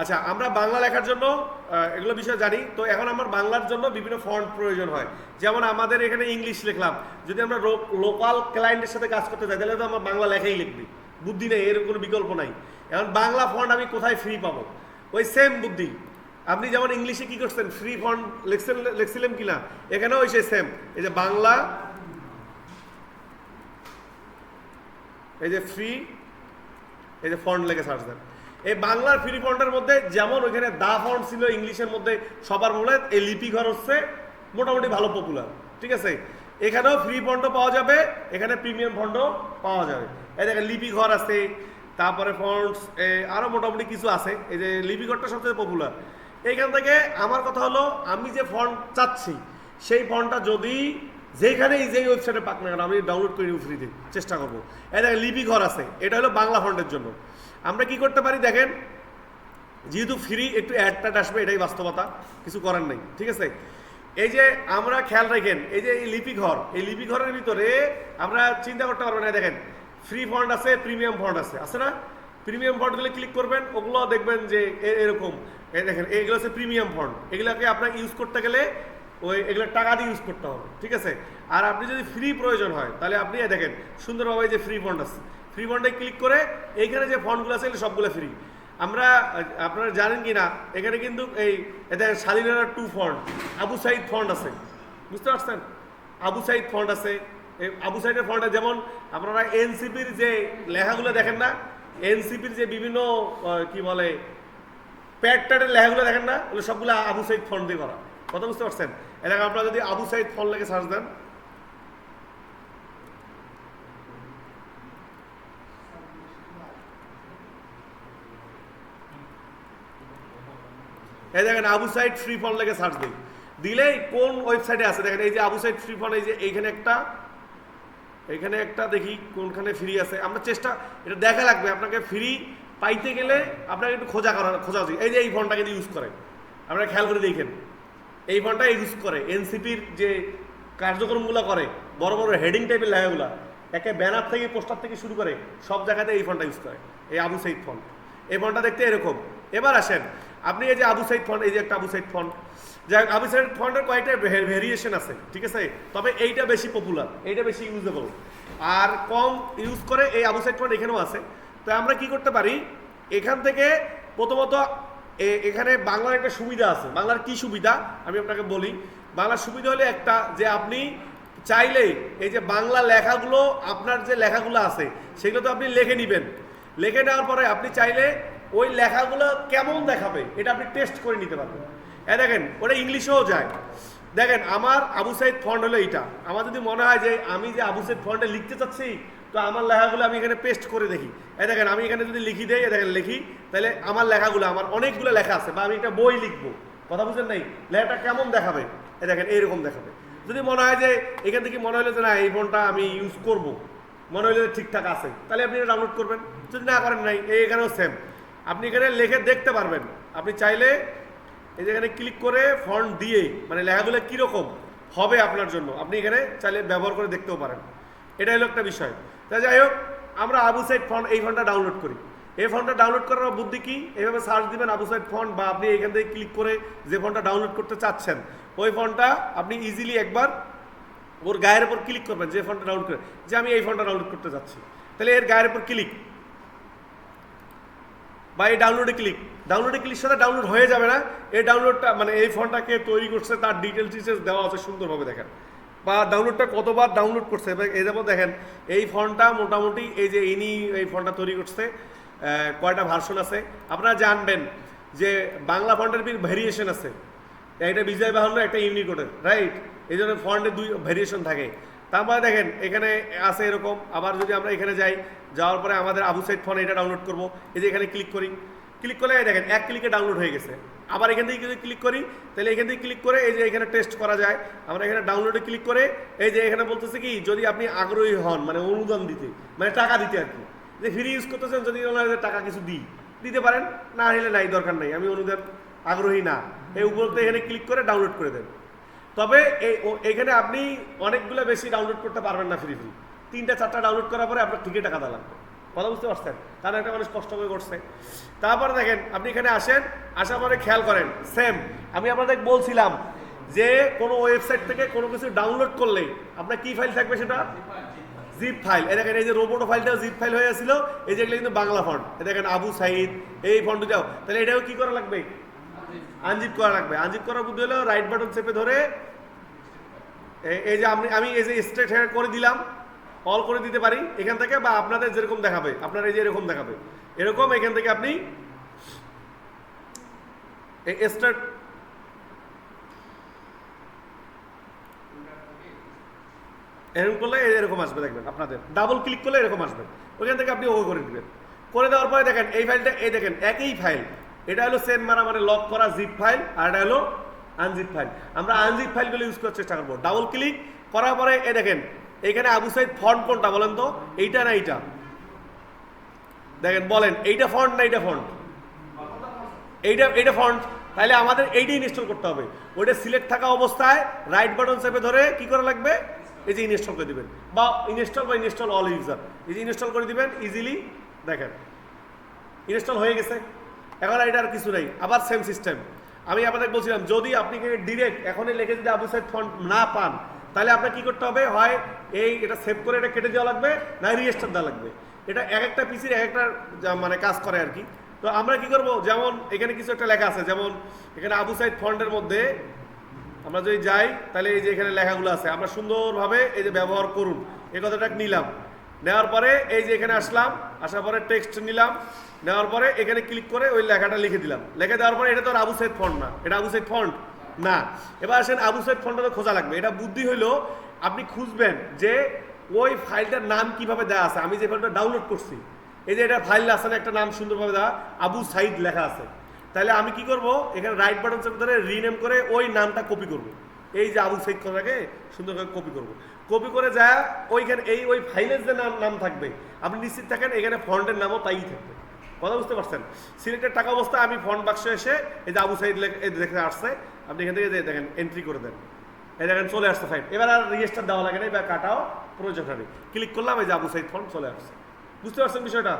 আচ্ছা আমরা বাংলা লেখার জন্য এগুলো বিষয়ে জানি। তো এখন আমার বাংলার জন্য বিভিন্ন ফন্ট প্রয়োজন হয়। যেমন আমাদের এখানে ইংলিশ লিখলাম। যদি আমরা লোকাল ক্লায়েন্টের সাথে কাজ করতে চাই তাহলে তো আমার বাংলা লেখাই লিখবি। বুদ্ধি নেই, এর কোনো বিকল্প নাই। এখন বাংলা ফন্ট আমি কোথায় ফ্রি পাবো? ওই সেম বুদ্ধি। আপনি যেমন ইংলিশে কি করছেন? ফ্রি ফন্ট লিখছেন, লিখছিলেন কিনা? এখানেও ওই সেই সেম এই যে বাংলা, এই যে ফ্রি এই যে ফন্ট লেগে সার্চ দেন। এই বাংলার ফ্রি ফন্টের মধ্যে যেমন ওইখানে দা ফন্ট ছিল ইংলিশের মধ্যে, সবার মনে এই লিপি ঘর হচ্ছে মোটামুটি ভালো পপুলার ঠিক আছে? এখানেও ফ্রি ফন্টও পাওয়া যাবে, এখানে প্রিমিয়াম ফন্টও পাওয়া যাবে। এই দেখেন লিপি ঘর আছে, তারপরে ফন্টস আরও মোটামুটি কিছু আছে। এই যে লিপি ঘরটা সবচেয়ে পপুলার এইখান থেকে আমার কথা হলো, আমি যে ফন্ট চাচ্ছি, সেই ফন্টটা যদি যেখানেই যে ওয়েবসাইটে পাক না কেন, আমি ডাউনলোড করে নিব ফ্রিতে চেষ্টা করব। এই দেখেন লিপি ঘর আছে, এটা হলো বাংলা ফন্টের জন্য। আমরা কি করতে পারি দেখেন, যেহেতু ফ্রি একটু অ্যাড ট্যাড আসবে, এটাই বাস্তবতা, কিছু করার নেই, ঠিক আছে? এই যে আমরা খেয়াল রাখেন, এই যে এই লিপি ঘর, এই লিপি ঘরের ভিতরে আমরা চিন্তা করতে পারব না দেখেন ফ্রি ফন্ড আছে প্রিমিয়াম ফন্ড আছে আছে না? প্রিমিয়াম ফন্ড দিলে ক্লিক করবেন, ওগুলো দেখবেন যে এরকম। দেখেন এইগুলো হচ্ছে প্রিমিয়াম ফন্ড এগুলোকে আপনার ইউজ করতে গেলে ওই এগুলো টাকা দিয়ে ইউজ করতে হবে, ঠিক আছে? আর আপনি যদি ফ্রি প্রয়োজন হয়, তাহলে আপনি দেখেন, সুন্দরভাবে যে ফ্রি ফন্ড আছে ফ্রি ফন্ডে ক্লিক করে এইখানে যে ফন্ডগুলো আছে, এগুলো সবগুলো ফ্রি আমরা, আপনারা জানেন কি না এখানে কিন্তু এই দেখেন শালিনারা টু ফন্ড আবু সাইদ ফন্ড আছে, বুঝতে পারছেন? আবু সাইদ ফন্ড আছে আবু সাইডের ফন্ডে যেমন আপনারা এনসিপির যে লেখাগুলো দেখেন না এনসিপির যে বিভিন্ন কি বলে প্যাড ট্যাডের লেখাগুলো দেখেন না, ওগুলো সবগুলো আবু সাইদ ফন্ড দিয়ে করা। কথা বুঝতে পারছেন? এলাকা আপনারা যদি আবু সাইদ ফন্ড লেগে সার্চ দেন। এই দেখেন, আবু সাইড ফ্রি ফন্ড লেগে সার্চ দিই। দিলেই কোন ওয়েবসাইটে আছে? দেখেন, এই যে আবু সাইড ফ্রি ফন্ড এই যে এইখানে একটা এখানে একটা দেখি কোনখানে ফ্রি আছে। আমরা চেষ্টা, এটা দেখা লাগবে। আপনাকে ফ্রি পাইতে গেলে আপনাকে একটু খোঁজা করা খোঁজা উচিত। এই যে এই ফোনটা কিন্তু ইউজ করে আপনারা খেয়াল করে দেখেন। এই ফোনটা ইউজ করে। এনসিপির যে কার্যক্রমগুলো করে, বড় বড় হেডিং টাইপের লেখাগুলো, একে ব্যানার থেকে পোস্টার থেকে শুরু করে, সব জায়গাতে এই ফোনটা ইউজ করে, এই আবু সাইদ ফোন এই ফোনটা দেখতে এরকম। এবার আসেন, আপনি এই যে আবু সাইদ ফন্ট এই যে একটা আবু সাইদ ফন্ট যাই আবু সাইদ ফন্টের কয়েকটা ভেরিয়েশন আছে, ঠিক আছে? তবে এইটা বেশি পপুলার এইটা বেশি ইউজেবল আর কম ইউজ করে এই আবু সাইদ ফন্ট এখানেও আছে। তো আমরা কি করতে পারি? এখান থেকে প্রথমত এখানে বাংলার একটা সুবিধা আছে। বাংলার কি সুবিধা? আমি আপনাকে বলি, বাংলার সুবিধা হলে একটা যে আপনি চাইলেই এই যে বাংলা লেখাগুলো, আপনার যে লেখাগুলো আছে, সেগুলো তো আপনি লিখে নেবেন। লিখে নেওয়ার পরে আপনি চাইলে ওই লেখাগুলো কেমন দেখাবে, এটা আপনি টেস্ট করে নিতে পারবেন। এ দেখেন, ওটা ইংলিশেও যায়। দেখেন, আমার আবু সাইদ ফন্ড হলো এইটা। আমার যদি মনে হয় যে আমি যে আবু সাইদ ফন্ডে লিখতে চাচ্ছি তো আমার লেখাগুলো আমি এখানে পেস্ট করে দেখি। এই দেখেন, আমি এখানে যদি লিখি এই দেখেন, লিখি, তাহলে আমার লেখাগুলো, আমার অনেকগুলো লেখা আছে, বা আমি একটা বই লিখব। কথা বুঝেন নাই? লেখাটা কেমন দেখাবে? এই দেখেন, এইরকম দেখাবে। যদি মনে হয় যে এখান থেকে মনে হলো যে না, এই ফোনটা আমি ইউজ করব, মনে হলো যে ঠিকঠাক আছে, তাহলে আপনি এটা ডাউনলোড করবেন। যদি না করেন নাই, এই এখানেও সেম আপনি এখানে লিখে দেখতে পারবেন। আপনি চাইলে এই যে এখানে ক্লিক করে ফন্ট দিয়ে মানে লেখাগুলো কীরকম হবে আপনার জন্য, আপনি এখানে চাইলে ব্যবহার করে দেখতেও পারেন। এটা হলো একটা বিষয়। তা যাই হোক, আমরা আবু সাইড ফন্ট এই ফন্টটা ডাউনলোড করি। এই ফন্টটা ডাউনলোড করার বুদ্ধি কি? এইভাবে সার্চ দিবেন আবু সাইড ফন্ট বা আপনি এখান থেকে ক্লিক করে যে ফন্টটা ডাউনলোড করতে চাচ্ছেন, ওই ফন্টটা আপনি ইজিলি একবার ওর গায়ের উপর ক্লিক করবেন, যে ফোনটা ডাউনলোড করে, যে আমি এই ফোনটা ডাউনলোড করতে যাচ্ছি। তাহলে এর গায়ের উপর ক্লিক বা এই ডাউনলোডে ক্লিক ডাউনলোডে ক্লিক সাথে ডাউনলোড হয়ে যাবে না। এই ডাউনলোডটা মানে এই ফোনটাকে তৈরি করছে, তার ডিটেলস ডিটেলস দেওয়া আছে সুন্দরভাবে দেখেন। বা ডাউনলোডটা কতবার ডাউনলোড করছে? এই যেমন দেখেন, এই ফোনটা মোটামুটি এই যে ইনি এই ফোনটা তৈরি করছে কয়টা ভার্সন আছে? আপনারা জানবেন যে বাংলা ফন্টের ভেরিয়েশন আছে। একটা বিজয় বাহান্ন একটা ইউনিকোডের রাইট এই জন্য ফন্টের দুই ভেরিয়েশন থাকে। তারপরে দেখেন, এখানে আছে এরকম। আবার যদি আমরা এখানে যাই, যাওয়ার পরে আমাদের আবু সাইড ফোন এটা ডাউনলোড করব। এই যে এখানে ক্লিক করি। ক্লিক করলে দেখেন, এক ক্লিকে ডাউনলোড হয়ে গেছে। আবার এখান থেকে যদি ক্লিক করি, তাহলে এখান থেকে ক্লিক করে এই যে এখানে টেস্ট করা যায়। আমরা এখানে ডাউনলোডে ক্লিক করে, এই যে এখানে বলতেছে কি, যদি আপনি আগ্রহী হন মানে অনুদান দিতে মানে টাকা দিতে আর কি। যে ফ্রি ইউজ করতেছেন, যদি ওনার টাকা কিছু দিই, দিতে পারেন, না হলে নাই, দরকার নাই, আমি অনুদান, আগ্রহী না। এই উপরতে এখানে ক্লিক করে ডাউনলোড করে দেন। তবে এই এখানে আপনি অনেকগুলো বেশি ডাউনলোড করতে পারবেন না ফ্রি ফ্রি তিনটা, চারটা ডাউনলোড করার পরে আপনার ঠিকই টাকা দেওয়া লাগবে। কথা বুঝতে পারছেন? কারণ একটা মানুষ কষ্ট করে করছে। তারপরে দেখেন, আপনি এখানে আসেন, আসার পরে খেয়াল করেন সেম আমি আপনাদের বলছিলাম যে কোনো ওয়েবসাইট থেকে কোনো কিছু ডাউনলোড করলে আপনার কি ফাইল থাকবে সেটা? জিপ ফাইল এই দেখেন, এই যে রোবটো ফাইলটাও জিপ ফাইল হয়ে আছিল এই যে কিন্তু বাংলা ফন্ট এই দেখেন, আবু সাইদ, এই ফন্টটাও তাহলে এটাও কি করা লাগবে? আনজিপ করা লাগবে। আনজিপ করার বুদ্ধি হলো রাইট বাটন চেপে ধরে এই যে আমি আমি এই যে স্ট্রেট হেয়ার করে দিলাম। অল করে দিতে পারি এখান থেকে বা আপনাদের যেরকম দেখাবে, আপনার এই যে এরকম দেখাবে। এরকম এখান থেকে আপনি স্টার্ট এরকম করলে এরকম আসবে, দেখবেন আপনাদের। ডাবল ক্লিক করলে এরকম আসবে। ওইখান থেকে আপনি ওকে করে দিবেন। করে দেওয়ার পরে দেখেন, এই ফাইলটা এই দেখেন, একই ফাইল এটা হলো সেন্ড মারা মানে লক করা জিপ ফাইল আর এটা হলো আনজিপ ফাইল আমরা আনজিপ ফাইলগুলো ইউজ করার চেষ্টা করব। ডাবল ক্লিক করার পরে এ দেখেন এখানে আবু সাইদ ফন্ট কোনটা বলেন তো? এইটা না এইটা? দেখেন, বলেন, এইটা ফন্ট না এইটা ফন্ট? এইটা এইটা ফন্ট। তাহলে আমাদের এইটাই ইনস্টল করতে হবে। ওইটা সিলেক্ট থাকা অবস্থায় রাইট বাটন চেপে ধরে কি করা লাগবে? এই যে ইনস্টল করে দিবেন। বা ইনস্টল বা ইনস্টল অল ইউজার এই যে ইনস্টল করে দিবেন ইজিলি দেখেন। ইনস্টল হয়ে গেছে। এখন এটা আর কিছু নাই। আবার সেম সিস্টেম আমি আপনাদের বলছিলাম, যদি আপনি ডিরেক্ট এখনই লিখে যদি আবু সাইড ফন্ট না পান তাহলে আপনার কি করতে হবে? হয় এই এটা সেভ করে এটা কেটে দেওয়া লাগবে, না রিজিস্টার দেওয়া লাগবে। এটা এক একটা পিসির এক একটা মানে কাজ করে আর কি। তো আমরা কি করব? যেমন এখানে কিছু একটা লেখা আছে, যেমন এখানে আবু সাইড ফন্টের মধ্যে আমরা যদি যাই, তাহলে এই যে এখানে লেখাগুলো আছে, আমরা সুন্দরভাবে এই যে ব্যবহার করুন। এই কথাটা নিলাম। নেওয়ার পরে এই যে এখানে আসলাম, আসার পরে টেক্সট নিলাম, নেওয়ার পরে এখানে ক্লিক করে ওই লেখাটা লিখে দিলাম। লিখে দেওয়ার পরে এটা তো আর আবু সাইদ ফন্ট না, এটা আবু সাইদ ফন্ট না, এবার আসেন আবু সাইদ ফন্টটা তো খোঁজা লাগবে। এটা বুদ্ধি হইল, আপনি খুঁজবেন যে ওই ফাইলটার নাম কীভাবে দেওয়া আছে। আমি যে ফাইলটা ডাউনলোড করছি, এই যে এটা ফাইল আছে না, একটা নাম সুন্দরভাবে দেওয়া, আবু সাইদ লেখা আছে। তাহলে আমি কি করব? এখানে রাইট বাটন চেপে ধরে রিনেম করে ওই নামটা কপি করব। এই যে আবু সাইদ কথাকে সুন্দরভাবে কপি করব। কপি করে যা, ওইখানে এই ওই ফাইলের যে নাম নাম থাকবে, আপনি নিশ্চিত থাকেন এখানে ফন্টের নামও তাই থাকবে। কথা বুঝতে পারছেন? সিলেটের টাকা অবস্থায় আমি ফন্ট বাক্সে এসে এই যে আবু সাইদ দেখে আসছে। আপনি এখান থেকে দেখেন এন্ট্রি করে দেন। এই দেখেন, চলে আসছে সাইড এবার আর রেজিস্টার দেওয়া লাগে না, এবার কাটাও প্রয়োজন হবে। ক্লিক করলাম, এই যে আবু সাইদ ফন্ট চলে আসছে। বুঝতে পারছেন বিষয়টা?